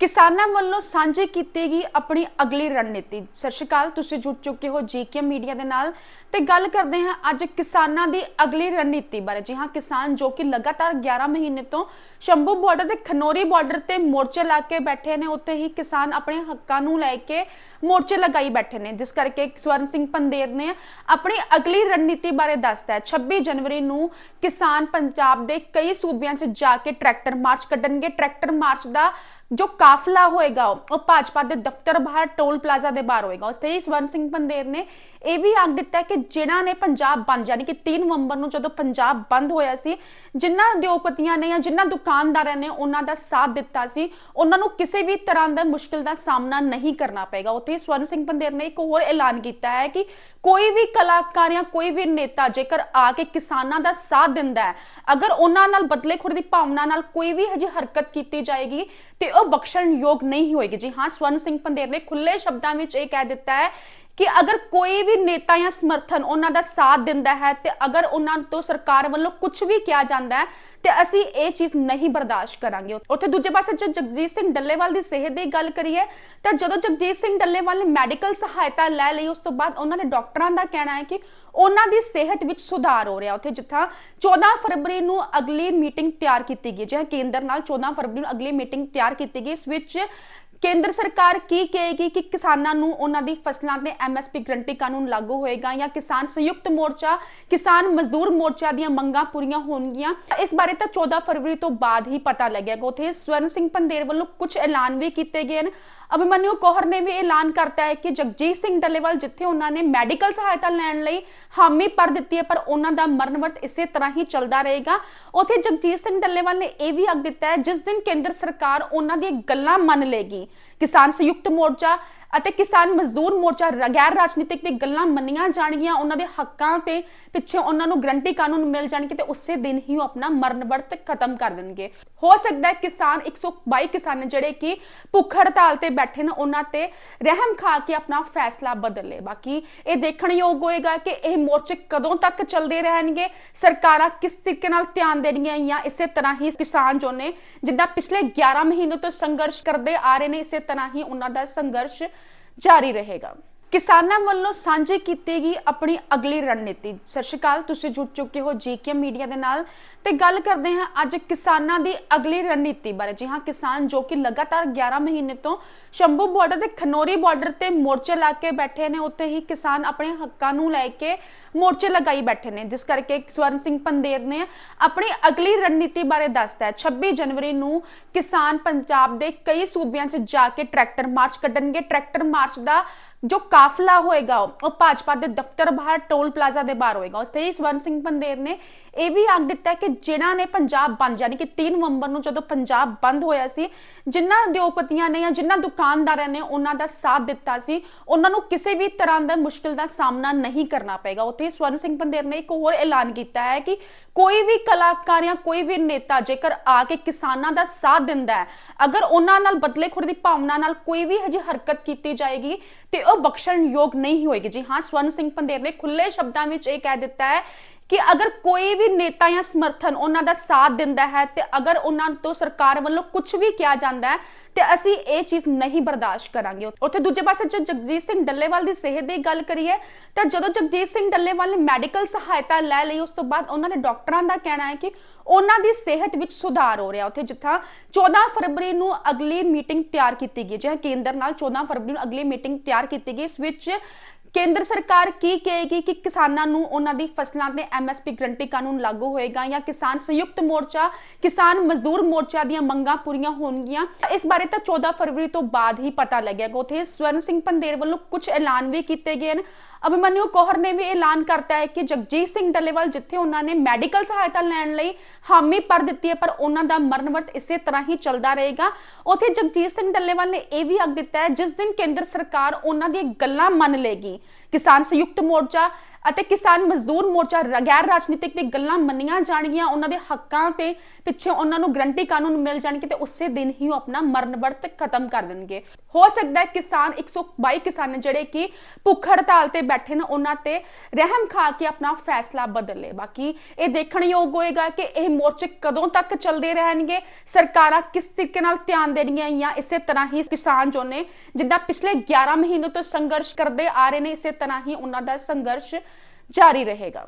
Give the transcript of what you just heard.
ਕਿਸਾਨਾਂ ਵੱਲੋਂ ਸਾਂਝੀ ਕੀਤੀ ਗਈ ਆਪਣੀ ਅਗਲੀ ਰਣਨੀਤੀ। ਸਤਿ ਸ਼੍ਰੀ ਅਕਾਲ, ਤੁਸੀਂ ਜੁੜ ਚੁੱਕੇ ਹੋ ਜੀਕੇ ਮੀਡੀਆ ਦੇ ਨਾਲ ਤੇ ਗੱਲ ਕਰਦੇ ਹਾਂ ਅੱਜ ਕਿਸਾਨਾਂ ਦੀ ਅਗਲੀ ਰਣਨੀਤੀ ਬਾਰੇ। ਜੀ ਹਾਂ, ਕਿਸਾਨ ਜੋ ਕਿ ਲਗਾਤਾਰ 11 ਮਹੀਨੇ ਤੋਂ ਸ਼ੰਭੂ ਬਾਰਡਰ ਤੇ ਖਨੋਰੀ ਬਾਰਡਰ ਤੇ ਮੋਰਚੇ ਲਾ ਕੇ ਬੈਠੇ ਨੇ, ਉੱਥੇ ਹੀ ਕਿਸਾਨ ਆਪਣੇ ਹੱਕਾਂ ਨੂੰ ਲੈ ਕੇ ਮੋਰਚੇ ਲਗਾਈ ਬੈਠੇ ਨੇ। ਜਿਸ ਕਰਕੇ ਸਵਰਨ ਸਿੰਘ ਪੰਦੇਰ ਨੇ ਆਪਣੀ ਅਗਲੀ ਰਣਨੀਤੀ ਬਾਰੇ ਦੱਸਦਾ ਹੈ। 26 ਜਨਵਰੀ ਨੂੰ ਕਿਸਾਨ ਪੰਜਾਬ ਦੇ ਕਈ ਸੂਬਿਆਂ 'ਚ ਜਾ ਕੇ ਟਰੈਕਟਰ ਮਾਰਚ ਕੱਢਣਗੇ। ਟਰੈਕਟਰ ਮਾਰਚ ਦਾ ਜੋ ਕਾਫਲਾ ਹੋਏਗਾ, ਉਹ ਭਾਜਪਾ ਦੇ ਦਫ਼ਤਰ ਬਾਹਰ, ਟੋਲ ਪਲਾਜ਼ਾ ਦੇ ਬਾਹਰ ਹੋਏਗਾ। ਉੱਥੇ ਹੀ ਸਵਰਨ ਸਿੰਘ ਪੰਦੇਰ ਨੇ ਇਹ ਵੀ ਆਖ ਦਿੱਤਾ ਕਿ ਜਿਨ੍ਹਾਂ ਨੇ ਪੰਜਾਬ ਬੰਦ, ਯਾਨੀ ਕਿ 3 ਨਵੰਬਰ ਨੂੰ ਜਦੋਂ ਪੰਜਾਬ ਬੰਦ ਹੋਇਆ ਸੀ, ਜਿਨ੍ਹਾਂ ਉਦਯੋਗਪਤੀਆਂ ਨੇ ਜਾਂ ਜਿਨ੍ਹਾਂ ਦੁਕਾਨਦਾਰਾਂ ਨੇ ਉਹਨਾਂ ਦਾ ਸਾਥ ਦਿੱਤਾ ਸੀ, ਉਹਨਾਂ ਨੂੰ ਕਿਸੇ ਵੀ ਤਰ੍ਹਾਂ ਦਾ ਮੁਸ਼ਕਿਲ ਦਾ ਸਾਹਮਣਾ ਨਹੀਂ ਕਰਨਾ ਪਏਗਾ। ਉੱਥੇ ਹੀ ਸਵਰਨ ਸਿੰਘ ਪੰਦੇਰ ਨੇ ਇੱਕ ਹੋਰ ਐਲਾਨ ਕੀਤਾ ਹੈ ਕਿ ਕੋਈ ਵੀ ਕਲਾਕਾਰ ਜਾਂ ਕੋਈ ਵੀ ਨੇਤਾ ਜੇਕਰ ਆ ਕੇ ਕਿਸਾਨਾਂ ਦਾ ਸਾਥ ਦਿੰਦਾ ਹੈ, ਅਗਰ ਉਹਨਾਂ ਨਾਲ ਬਦਲੇਖੋਰੀ ਦੀ ਭਾਵਨਾ ਨਾਲ ਕੋਈ ਵੀ ਹਜੇ ਹਰਕਤ ਕੀਤੀ ਜਾਏਗੀ, ਤੇ ਉਹ ਬਖਸ਼ਣਯੋਗ ਨਹੀਂ ਹੋਏਗੀ। ਜੀ ਹਾਂ, ਸਵਰਨ ਸਿੰਘ ਪੰਦੇਰ ਨੇ ਖੁੱਲੇ ਸ਼ਬਦਾਂ ਵਿੱਚ ਇਹ ਕਹਿ ਦਿੱਤਾ ਹੈ ਕਿ ਅਗਰ ਕੋਈ ਵੀ ਨੇਤਾ ਜਾਂ ਸਮਰਥਨ ਉਹਨਾਂ ਦਾ ਸਾਥ ਦਿੰਦਾ ਹੈ ਤੇ ਅਗਰ ਉਹਨਾਂ ਤੋਂ ਸਰਕਾਰ ਵੱਲੋਂ ਕੁਝ ਵੀ ਕਿਹਾ ਜਾਂਦਾ ਹੈ, ਤੇ ਅਸੀਂ ਇਹ ਚੀਜ਼ ਨਹੀਂ ਬਰਦਾਸ਼ਤ ਕਰਾਂਗੇ। ਉੱਥੇ ਦੂਜੇ ਪਾਸੇ ਜੇ ਜਗਜੀਤ ਸਿੰਘ ਡੱਲੇਵਾਲ ਦੀ ਸਿਹਤ ਦੀ ਗੱਲ ਕਰੀਏ, ਤਾਂ ਜਦੋਂ ਜਗਜੀਤ ਸਿੰਘ ਡੱਲੇਵਾਲ ਨੇ ਮੈਡੀਕਲ ਸਹਾਇਤਾ ਲੈ ਲਈ, ਉਸ ਤੋਂ ਬਾਅਦ ਉਹਨਾਂ ਨੇ ਡਾਕਟਰਾਂ ਦਾ ਕਹਿਣਾ ਹੈ ਕਿ ਉਹਨਾਂ ਦੀ ਸਿਹਤ ਵਿੱਚ ਸੁਧਾਰ ਹੋ ਰਿਹਾ ਉੱਥੇ ਜਿੱਥਾ 14 ਫਰਵਰੀ ਨੂੰ ਅਗਲੀ ਮੀਟਿੰਗ ਤਿਆਰ ਕੀਤੀ ਗਈ ਹੈ ਕੇਂਦਰ ਨਾਲ 14 ਫਰਵਰੀ ਨੂੰ ਅਗਲੀ ਮੀਟਿੰਗ ਤਿਆਰ ਕੀਤੀ ਗਈ, ਇਸ ਵਿੱਚ ਕੇਂਦਰ ਸਰਕਾਰ ਕੀ ਕਹੇਗੀ ਕਿ ਕਿਸਾਨਾਂ ਨੂੰ ਉਹਨਾਂ ਦੀ ਫਸਲਾਂ ਤੇ ਐਮਐਸਪੀ ਗਰੰਟੀ ਕਾਨੂੰਨ ਲਾਗੂ ਹੋਏਗਾ ਜਾਂ ਕਿਸਾਨ ਸੰਯੁਕਤ ਮੋਰਚਾ, ਕਿਸਾਨ ਮਜ਼ਦੂਰ ਮੋਰਚਾ ਦੀਆਂ ਮੰਗਾਂ ਪੂਰੀਆਂ ਹੋਣਗੀਆਂ? ਇਸ ਬਾਰੇ ਤਾਂ 14 ਫਰਵਰੀ ਤੋਂ ਬਾਅਦ ਹੀ ਪਤਾ ਲੱਗੇਗਾ। ਉਥੇ ਸਵਰਨ ਸਿੰਘ ਪੰਦੇਰ ਵੱਲੋਂ ਕੁਝ ਐਲਾਨ ਵੀ ਕੀਤੇ ਗਏ ਹਨ। ਅਭਿਮਨਿਊ ਕੋਹਰ ਨੇ ਵੀ ਐਲਾਨ ਕਰਤਾ ਹੈ ਕਿ ਜਗਜੀਤ ਸਿੰਘ ਡੱਲੇਵਾਲ ਜਿੱਥੇ ਉਹਨਾਂ ਨੇ ਮੈਡੀਕਲ ਸਹਾਇਤਾ ਲੈਣ ਲਈ ਹਾਮੀ ਭਰ ਦਿੱਤੀ ਹੈ, ਪਰ ਉਹਨਾਂ ਦਾ ਮਰਨਵਰਤ ਇਸੇ ਤਰ੍ਹਾਂ ਹੀ ਚੱਲਦਾ ਰਹੇਗਾ। ਉਥੇ ਜਗਜੀਤ ਸਿੰਘ ਡੱਲੇਵਾਲ ਨੇ ਇਹ ਵੀ ਆਖ ਦਿੱਤਾ ਹੈ, ਜਿਸ ਦਿਨ ਕੇਂਦਰ ਸਰਕਾਰ ਉਹਨਾਂ ਦੀਆਂ ਗੱਲਾਂ ਮੰਨ ਲੇਗੀ। ਕਿਸਾਨ ਸੰਯੁਕਤ ਮੋਰਚਾ ਅਤੇ ਕਿਸਾਨ ਮਜ਼ਦੂਰ ਮੋਰਚਾ ਗੈਰ ਰਾਜਨੀਤਿਕ ਦੀ ਗੱਲਾਂ ਮੰਨੀਆਂ ਜਾਣਗੀਆਂ। ਉਹਨਾਂ ਦੇ ਹੱਕਾਂ ਤੇ ਪਿੱਛੇ ਉਹਨਾਂ ਨੂੰ ਗਰੰਟੀ ਕਾਨੂੰਨ ਮਿਲ ਜਾਣਗੇ ਤੇ ਉਸੇ ਦਿਨ ਹੀ ਉਹ ਆਪਣਾ ਮਰਨ ਵਰਤ ਖਤਮ ਕਰ ਦੇਣਗੇ। ਹੋ ਸਕਦਾ ਹੈ ਕਿਸਾਨ 122 ਕਿਸਾਨ ਜਿਹੜੇ ਕਿ ਭੁੱਖ ਹੜਤਾਲ ਤੇ ਬੈਠੇ ਨੇ, ਉਹਨਾਂ ਤੇ ਰਹਿਮ ਖਾ ਕੇ ਆਪਣਾ ਫੈਸਲਾ ਬਦਲ। ਲੇ ਬਾਕੀ ਇਹ ਦੇਖਣ ਯੋਗ ਹੋਏਗਾ ਕਿ ਇਹ ਮੋਰਚੇ ਕਦੋਂ ਤੱਕ ਚੱਲਦੇ ਰਹਿਣਗੇ, ਸਰਕਾਰਾਂ ਕਿਸ ਤਰੀਕੇ ਨਾਲ ਧਿਆਨ ਦੇਣਗੀਆਂ ਜਾਂ ਇਸੇ ਤਰ੍ਹਾਂ ਹੀ ਕਿਸਾਨ ਜੋ ਨੇ, ਜਿੱਦਾਂ ਪਿਛਲੇ 11 ਮਹੀਨੇ ਤੋਂ ਸੰਘਰਸ਼ ਕਰਦੇ ਆ ਰਹੇ ਨੇ, ਇਸੇ ਤਰ੍ਹਾਂ ਹੀ ਉਹਨਾਂ ਦਾ ਸੰਘਰਸ਼ ਜਾਰੀ ਰਹੇਗਾ। ਕਿਸਾਨਾਂ ਵੱਲੋਂ ਸਾਂਝੀ ਕੀਤੀ ਗਈ ਆਪਣੀ ਅਗਲੀ ਰਣਨੀਤੀ। ਸਤਿ ਸ਼੍ਰੀ ਅਕਾਲ, ਤੁਸੀਂ ਜੁੜ ਚੁੱਕੇ ਹੋ ਜੀਕੇ ਮੀਡੀਆ ਦੇ ਨਾਲ ਤੇ ਗੱਲ ਕਰਦੇ ਹਾਂ ਅੱਜ ਕਿਸਾਨਾਂ ਦੀ ਅਗਲੀ ਰਣਨੀਤੀ ਬਾਰੇ। ਜੀ ਹਾਂ, ਕਿਸਾਨ ਜੋ ਕਿ ਲਗਾਤਾਰ 11 ਮਹੀਨੇ ਤੋਂ ਸ਼ੰਭੂ ਬਾਰਡਰ ਤੇ ਖਨੋਰੀ ਬਾਰਡਰ ਤੇ ਮੋਰਚੇ ਲਾ ਕੇ ਬੈਠੇ ਨੇ, ਉੱਥੇ ਹੀ ਕਿਸਾਨ ਆਪਣੇ ਹੱਕਾਂ ਨੂੰ ਲੈ ਕੇ ਮੋਰਚੇ ਲਗਾਈ ਬੈਠੇ ਨੇ। ਜਿਸ ਕਰਕੇ ਸਵਰਨ ਸਿੰਘ ਪੰਦੇਰ ਨੇ ਆਪਣੀ ਅਗਲੀ ਰਣਨੀਤੀ ਬਾਰੇ ਦੱਸਦਾ ਹੈ। 26 ਜਨਵਰੀ ਨੂੰ ਕਿਸਾਨ ਪੰਜਾਬ ਦੇ ਕਈ ਸੂਬਿਆਂ 'ਚ ਜਾ ਕੇ ਟਰੈਕਟਰ ਮਾਰਚ ਕੱਢਣਗੇ। ਟਰੈਕਟਰ ਮਾਰਚ ਦਾ ਜੋ ਕਾਫਲਾ ਹੋਏਗਾ, ਉਹ ਭਾਜਪਾ ਦੇ ਦਫ਼ਤਰ ਬਾਹਰ, ਟੋਲ ਪਲਾਜ਼ਾ ਦੇ ਬਾਹਰ ਹੋਏਗਾ। ਉੱਥੇ ਹੀ ਸਵਰਨ ਸਿੰਘ ਪੰਦੇਰ ਨੇ ਇਹ ਵੀ ਆਖ ਦਿੱਤਾ ਕਿ ਜਿਨ੍ਹਾਂ ਨੇ ਪੰਜਾਬ ਬੰਦ, ਯਾਨੀ ਕਿ 3 ਨਵੰਬਰ ਨੂੰ ਜਦੋਂ ਪੰਜਾਬ ਬੰਦ ਹੋਇਆ ਸੀ, ਜਿਨ੍ਹਾਂ ਉਦਯੋਗਪਤੀਆਂ ਨੇ ਜਾਂ ਜਿਨ੍ਹਾਂ ਦੁਕਾਨਦਾਰਾਂ ਨੇ ਉਹਨਾਂ ਦਾ ਸਾਥ ਦਿੱਤਾ ਸੀ, ਉਹਨਾਂ ਨੂੰ ਕਿਸੇ ਵੀ ਤਰ੍ਹਾਂ ਦਾ ਮੁਸ਼ਕਿਲ ਦਾ ਸਾਹਮਣਾ ਨਹੀਂ ਕਰਨਾ ਪਏਗਾ। ਉੱਥੇ ਹੀ ਸਵਰਨ ਸਿੰਘ ਪੰਦੇਰ ਨੇ ਇੱਕ ਹੋਰ ਐਲਾਨ ਕੀਤਾ ਹੈ ਕਿ ਕੋਈ ਵੀ ਕਲਾਕਾਰ ਜਾਂ ਕੋਈ ਵੀ ਨੇਤਾ ਜੇਕਰ ਆ ਕੇ ਕਿਸਾਨਾਂ ਦਾ ਸਾਥ ਦਿੰਦਾ ਹੈ, ਅਗਰ ਉਹਨਾਂ ਨਾਲ ਬਦਲੇ ਖੁਰ ਦੀ ਭਾਵਨਾ ਨਾਲ ਕੋਈ ਵੀ ਹਜੇ ਹਰਕਤ ਕੀਤੀ ਜਾਏਗੀ, ਤੇ ਉਹ ਬਖਸ਼ਣਯੋਗ ਨਹੀਂ ਹੋਏਗੀ। ਜੀ ਹਾਂ, ਸਵਰਨ ਸਿੰਘ ਪੰਦੇਰ ਨੇ ਖੁੱਲੇ ਸ਼ਬਦਾਂ ਵਿੱਚ ਇਹ ਕਹਿ ਦਿੱਤਾ ਹੈ ਕਿ ਅਗਰ ਕੋਈ ਵੀ ਨੇਤਾ ਜਾਂ ਸਮਰਥਨ ਉਹਨਾਂ ਦਾ ਸਾਥ ਦਿੰਦਾ ਹੈ ਤੇ ਅਗਰ ਉਹਨਾਂ ਤੋਂ ਸਰਕਾਰ ਵੱਲੋਂ ਕੁਝ ਵੀ ਕਿਹਾ ਜਾਂਦਾ ਹੈ ਤੇ ਅਸੀਂ ਇਹ ਚੀਜ਼ ਨਹੀਂ ਬਰਦਾਸ਼ਤ ਕਰਾਂਗੇ। ਉੱਥੇ ਦੂਜੇ ਪਾਸੇ ਜੇ ਜਗਜੀਤ ਸਿੰਘ ਡੱਲੇਵਾਲ ਦੀ ਸਿਹਤ ਦੀ ਗੱਲ ਕਰੀਏ ਤਾਂ ਜਦੋਂ ਜਗਜੀਤ ਸਿੰਘ ਡੱਲੇਵਾਲ ਨੇ ਮੈਡੀਕਲ ਸਹਾਇਤਾ ਲੈ ਲਈ, ਉਸ ਤੋਂ ਬਾਅਦ ਉਹਨਾਂ ਨੇ ਡਾਕਟਰਾਂ ਦਾ ਕਹਿਣਾ ਹੈ ਕਿ ਉਹਨਾਂ ਦੀ ਸਿਹਤ ਵਿੱਚ ਸੁਧਾਰ ਹੋ ਰਿਹਾ। ਉੱਥੇ ਜਿੱਥਾ 14 ਫਰਵਰੀ ਨੂੰ ਅਗਲੀ ਮੀਟਿੰਗ ਤਿਆਰ ਕੀਤੀ ਗਈ ਹੈ ਕੇਂਦਰ ਨਾਲ 14 ਫਰਵਰੀ ਨੂੰ ਅਗਲੀ ਮੀਟਿੰਗ ਤਿਆਰ ਕੀਤੀ ਗਈ, ਇਸ ਵਿੱਚ ਕੇਂਦਰ ਸਰਕਾਰ ਕੀ ਕਹੇਗੀ ਕਿ ਕਿਸਾਨਾਂ ਨੂੰ ਉਹਨਾਂ ਦੀ ਫਸਲਾਂ ਤੇ ਐਮਐਸਪੀ ਗਰੰਟੀ ਕਾਨੂੰਨ ਲਾਗੂ ਹੋਏਗਾ ਜਾਂ ਕਿਸਾਨ ਸੰਯੁਕਤ ਮੋਰਚਾ, ਕਿਸਾਨ ਮਜ਼ਦੂਰ ਮੋਰਚਾ ਦੀਆਂ ਮੰਗਾਂ ਪੂਰੀਆਂ ਹੋਣਗੀਆਂ? ਇਸ ਬਾਰੇ ਤਾਂ 14 ਫਰਵਰੀ ਤੋਂ ਬਾਅਦ ਹੀ ਪਤਾ ਲੱਗੇਗਾ ਉਥੇ ਸਵਰਨ ਸਿੰਘ ਪੰਦੇਰ ਵੱਲੋਂ ਕੁਝ ਐਲਾਨ ਵੀ ਕੀਤੇ ਗਏ ਹਨ। ਅਭਿਮਨਿਊ ਕੋਹਰ ਨੇ ਵੀ ਐਲਾਨ ਕਰਤਾ ਹੈ ਕਿ ਜਗਜੀਤ ਸਿੰਘ ਡੱਲੇਵਾਲ ਜਿੱਥੇ ਉਹਨਾਂ ਨੇ ਮੈਡੀਕਲ ਸਹਾਇਤਾ ਲੈਣ ਲਈ ਹਾਮੀ ਭਰ ਦਿੱਤੀ ਹੈ, ਪਰ ਉਹਨਾਂ ਦਾ ਮਰਨਵਰਤ ਇਸੇ ਤਰ੍ਹਾਂ ਹੀ ਚੱਲਦਾ ਰਹੇਗਾ। ਉਥੇ ਜਗਜੀਤ ਸਿੰਘ ਡੱਲੇਵਾਲ ਨੇ ਇਹ ਵੀ ਆਖ ਦਿੱਤਾ ਹੈ, ਜਿਸ ਦਿਨ ਕੇਂਦਰ ਸਰਕਾਰ ਉਹਨਾਂ ਦੀਆਂ ਗੱਲਾਂ ਮੰਨ ਲੇਗੀ। ਕਿਸਾਨ ਸੰਯੁਕਤ ਮੋਰਚਾ ਅਤੇ ਕਿਸਾਨ ਮਜ਼ਦੂਰ ਮੋਰਚਾ ਗੈਰ ਰਾਜਨੀਤਿਕ ਦੀ ਗੱਲਾਂ ਮੰਨੀਆਂ ਜਾਣਗੀਆਂ, ਉਹਨਾਂ ਦੇ ਹੱਕਾਂ ਤੇ ਪਿੱਛੇ ਉਹਨਾਂ ਨੂੰ ਗਰੰਟੀ ਕਾਨੂੰਨ ਮਿਲ ਜਾਣਗੇ ਤੇ ਉਸੇ ਦਿਨ ਹੀ ਉਹ ਆਪਣਾ ਮਰਨ ਵਰਤ ਖਤਮ ਕਰ ਦੇਣਗੇ। ਹੋ ਸਕਦਾ ਹੈ ਕਿਸਾਨ 122 ਕਿਸਾਨ ਜਿਹੜੇ ਕਿ ਭੁੱਖ ਹੜਤਾਲ ਤੇ ਬੈਠੇ ਨੇ, ਉਹਨਾਂ ਤੇ ਰਹਿਮ ਖਾ ਕੇ ਆਪਣਾ ਫੈਸਲਾ ਬਦਲ ਲੇ ਬਾਕੀ ਇਹ ਦੇਖਣ ਯੋਗ ਹੋਏਗਾ ਕਿ ਇਹ ਮੋਰਚੇ ਕਦੋਂ ਤੱਕ ਚੱਲਦੇ ਰਹਿਣਗੇ, ਸਰਕਾਰਾਂ ਕਿਸ ਤਰੀਕੇ ਨਾਲ ਧਿਆਨ ਦੇਣਗੀਆਂ ਜਾਂ ਇਸੇ ਤਰ੍ਹਾਂ ਹੀ ਕਿਸਾਨ ਜੋ ਨੇ, ਜਿੱਦਾਂ ਪਿਛਲੇ 11 ਮਹੀਨੇ ਤੋਂ ਸੰਘਰਸ਼ ਕਰਦੇ ਆ ਰਹੇ ਨੇ, ਇਸੇ ਤਰ੍ਹਾਂ ਹੀ ਉਹਨਾਂ ਦਾ ਸੰਘਰਸ਼ ਜਾਰੀ ਰਹੇਗਾ।